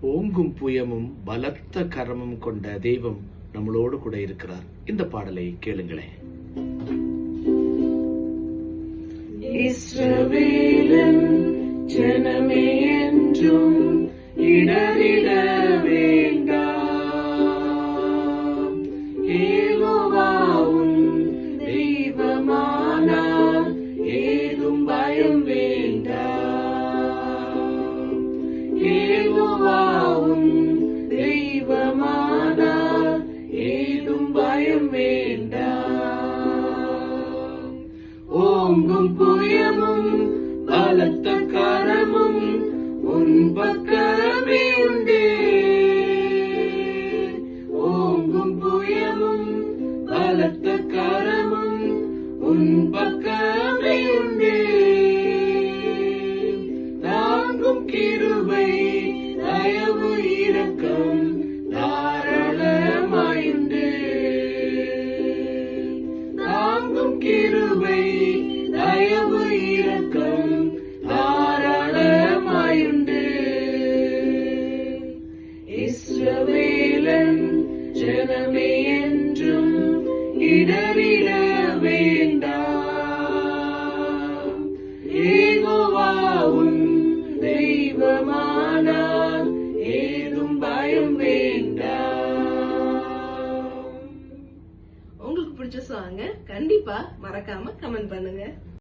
ஓங்கும் புயமும் பலத்த கரமும் கொண்ட தெய்வம் நம்மளோடு கூட இருக்கிறார். இந்த பாடலை கேளுங்களேன். இஸ்ரவேலன் ஜனமே என்றும் இடரிட ஓங்கும் புயமும் பலத்த கரமும் உன் பக்கமே உண்டே. ஓங்கும் புயமும் பலத்த கரமும் உன் பக்கமே உண்டே. தாங்கும் கிருபை தயவு இரக்கம் தாராளமாயுண்டு தாங்கும் கிருபை இடறிட வேண்டாம் ஏகோவாவும் தெய்வமானார் ஏதும் பயம் வேண்டாம். உங்களுக்கு பிடிச்ச சாங்க கண்டிப்பா மறக்காம கமெண்ட் பண்ணுங்க.